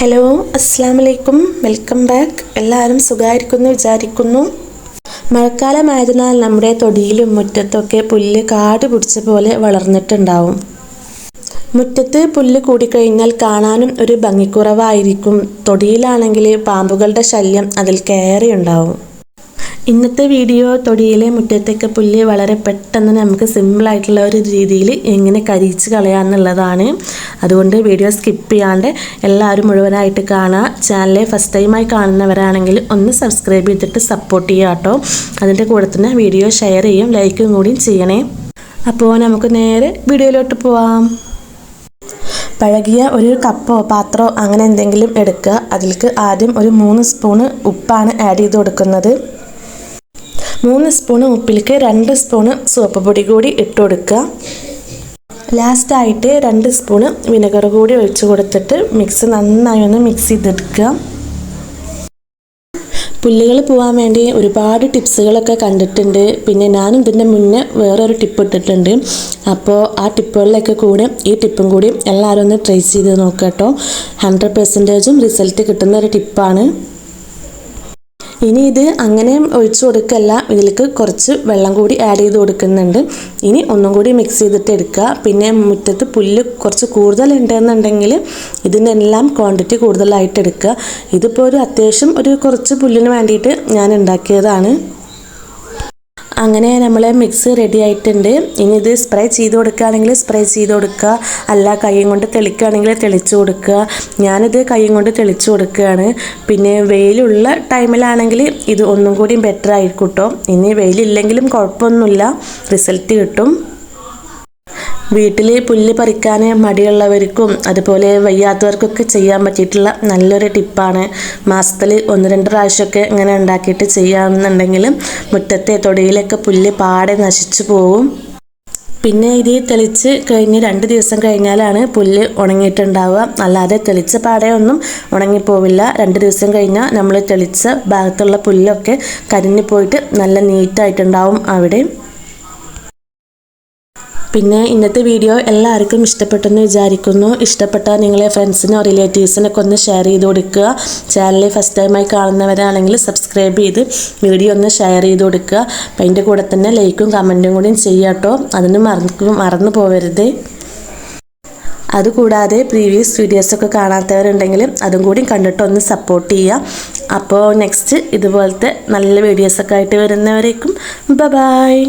Hello അസ്സാം വലൈക്കും welcome back എല്ലാവരും സുഖമായിരിക്കുന്നു വിചാരിക്കുന്നു. മഴക്കാലമായതിനാൽ നമ്മുടെ തൊടിയിലും മുറ്റത്തൊക്കെ പുല്ല് കാട് പിടിച്ച പോലെ വളർന്നിട്ടുണ്ടാവും. മുറ്റത്ത് പുല്ല് കൂടിക്കഴിഞ്ഞാൽ കാണാനും ഒരു ഭംഗിക്കുറവായിരിക്കും. തൊടിയിലാണെങ്കിൽ പാമ്പുകളുടെ ശല്യം അതിൽ കയറി ഉണ്ടാവും ഇന്നത്തെ വീഡിയോ തൊടിയിലെ മുറ്റത്തേക്ക് പുല്ല് വളരെ പെട്ടെന്ന് നമുക്ക് സിമ്പിളായിട്ടുള്ള ഒരു രീതിയിൽ എങ്ങനെ കരിച്ച് കളയാമെന്നുള്ളതാണ് അതുകൊണ്ട് വീഡിയോ സ്കിപ്പ് ചെയ്യാണ്ട് എല്ലാവരും മുഴുവനായിട്ട് കാണുക ചാനലെ ഫസ്റ്റ് ടൈമായി കാണുന്നവരാണെങ്കിൽ ഒന്ന് സബ്സ്ക്രൈബ് ചെയ്തിട്ട് സപ്പോർട്ട് ചെയ്യുക കേട്ടോ അതിന്റെ കൂടെ തന്നെ വീഡിയോ ഷെയർ ചെയ്യും ലൈക്കും കൂടി ചെയ്യണേ. അപ്പോൾ നമുക്ക് നേരെ വീഡിയോയിലോട്ട് പോവാം. പഴകിയ ഒരു കപ്പോ പാത്രമോ അങ്ങനെ എന്തെങ്കിലും എടുക്കുക. അതിലേക്ക് ആദ്യം ഒരു മൂന്ന് സ്പൂണ് ഉപ്പാണ് ആഡ് ചെയ്ത് കൊടുക്കുന്നത്. മൂന്ന് സ്പൂണ് ഉപ്പിലേക്ക് രണ്ട് സ്പൂണ് സോപ്പ് പൊടി കൂടി ഇട്ട് കൊടുക്കുക. ലാസ്റ്റായിട്ട് രണ്ട് സ്പൂണ് വിനെഗർ കൂടി ഒഴിച്ചു കൊടുത്തിട്ട് മിക്സ് നന്നായി ഒന്ന് മിക്സ് ചെയ്തെടുക്കുക. പുല്ലുകൾ പോകാൻ വേണ്ടി ഒരുപാട് ടിപ്സുകളൊക്കെ കണ്ടിട്ടുണ്ട്. പിന്നെ ഞാനും ഇതിന്റെ മുന്നേ വേറൊരു ടിപ്പ് ഇട്ടിട്ടുണ്ട്. അപ്പോൾ ആ ടിപ്പുകളിലൊക്കെ കൂടെ ഈ ടിപ്പും കൂടി എല്ലാവരും ഒന്ന് ട്രൈ ചെയ്ത് നോക്കാം കേട്ടോ. ഹൺഡ്രഡ് റിസൾട്ട് കിട്ടുന്ന ഒരു ടിപ്പാണ്. ഇനി ഇത് അങ്ങനെ ഒഴിച്ചു കൊടുക്കല്ല. ഇതിലേക്ക് കുറച്ച് വെള്ളം കൂടി ആഡ് ചെയ്ത് കൊടുക്കുന്നുണ്ട്. ഇനി ഒന്നും കൂടി മിക്സ് ചെയ്തിട്ട് എടുക്കുക. പിന്നെ മുറ്റത്ത് പുല്ല് കുറച്ച് കൂടുതൽ ഉണ്ടെന്നുണ്ടെങ്കിൽ എല്ലാം ക്വാണ്ടിറ്റി കൂടുതലായിട്ട് എടുക്കുക. ഇതിപ്പോൾ ഒരു അത്യാവശ്യം ഒരു കുറച്ച് പുല്ലിന് വേണ്ടിയിട്ട് ഞാൻ ഉണ്ടാക്കിയതാണ്. അങ്ങനെ നമ്മളെ മിക്സ് റെഡി ആയിട്ടുണ്ട്. ഇനി ഇത് സ്പ്രേ ചെയ്ത് കൊടുക്കുകയാണെങ്കിൽ സ്പ്രേ ചെയ്ത് കൊടുക്കുക. അല്ല കൈയും കൊണ്ട് തെളിക്കുകയാണെങ്കിൽ തെളിച്ച് കൊടുക്കുക. ഞാനിത് കൈയും കൊണ്ട് തെളിച്ച് കൊടുക്കുകയാണ്. പിന്നെ വെയിലുള്ള ടൈമിലാണെങ്കിൽ ഇത് ഒന്നും കൂടി ബെറ്റർ ആയിരിക്കും കേട്ടോ ഇനി വെയിലില്ലെങ്കിലും കുഴപ്പമൊന്നുമില്ല. റിസൾട്ട് കിട്ടും. വീട്ടിൽ പുല്ല് പറിക്കാൻ മടിയുള്ളവർക്കും അതുപോലെ വയ്യാത്തവർക്കൊക്കെ ചെയ്യാൻ പറ്റിയിട്ടുള്ള നല്ലൊരു ടിപ്പാണ് മാസത്തിൽ ഒന്ന് രണ്ട് പ്രാവശ്യമൊക്കെ ഇങ്ങനെ ഉണ്ടാക്കിയിട്ട് ചെയ്യാമെന്നുണ്ടെങ്കിൽ മുറ്റത്തെ തൊടിയിലൊക്കെ പുല്ല് പാടെ നശിച്ചു പോവും. പിന്നെ ഇത് തെളിച്ച് കഴിഞ്ഞ് രണ്ട് ദിവസം കഴിഞ്ഞാലാണ് പുല്ല് ഉണങ്ങിയിട്ടുണ്ടാവുക. അല്ലാതെ തെളിച്ച പാടെ ഒന്നും ഉണങ്ങിപ്പോവില്ല. രണ്ട് ദിവസം കഴിഞ്ഞാൽ നമ്മൾ തെളിച്ച ഭാഗത്തുള്ള പുല്ലൊക്കെ കരിഞ്ഞു പോയിട്ട് നല്ല നീറ്റായിട്ടുണ്ടാവും അവിടെ. പിന്നെ ഇന്നത്തെ വീഡിയോ എല്ലാവർക്കും ഇഷ്ടപ്പെട്ടെന്ന് വിചാരിക്കുന്നു. ഇഷ്ടപ്പെട്ട നിങ്ങളെ ഫ്രണ്ട്സിനോ റിലേറ്റീവ്സിനൊക്കെ ഒന്ന് ഷെയർ ചെയ്ത് കൊടുക്കുക. ചാനൽ ഫസ്റ്റ് ടൈമായി കാണുന്നവരാണെങ്കിൽ സബ്സ്ക്രൈബ് ചെയ്ത് വീഡിയോ ഒന്ന് ഷെയർ ചെയ്ത് കൊടുക്കുക. അപ്പം അതിന്റെ കൂടെ തന്നെ ലൈക്കും കമന്റും കൂടിയും ചെയ്യാട്ടോ അതിന് മറന്നു മറന്നു പോകരുത് അതുകൂടാതെ പ്രീവിയസ് വീഡിയോസൊക്കെ കാണാത്തവരുണ്ടെങ്കിൽ അതും കൂടി കണ്ടിട്ട് ഒന്ന് സപ്പോർട്ട് ചെയ്യുക. അപ്പോൾ നെക്സ്റ്റ് ഇതുപോലത്തെ നല്ല വീഡിയോസൊക്കെ ആയിട്ട് വരുന്നവരേക്കും. ബ ബായ്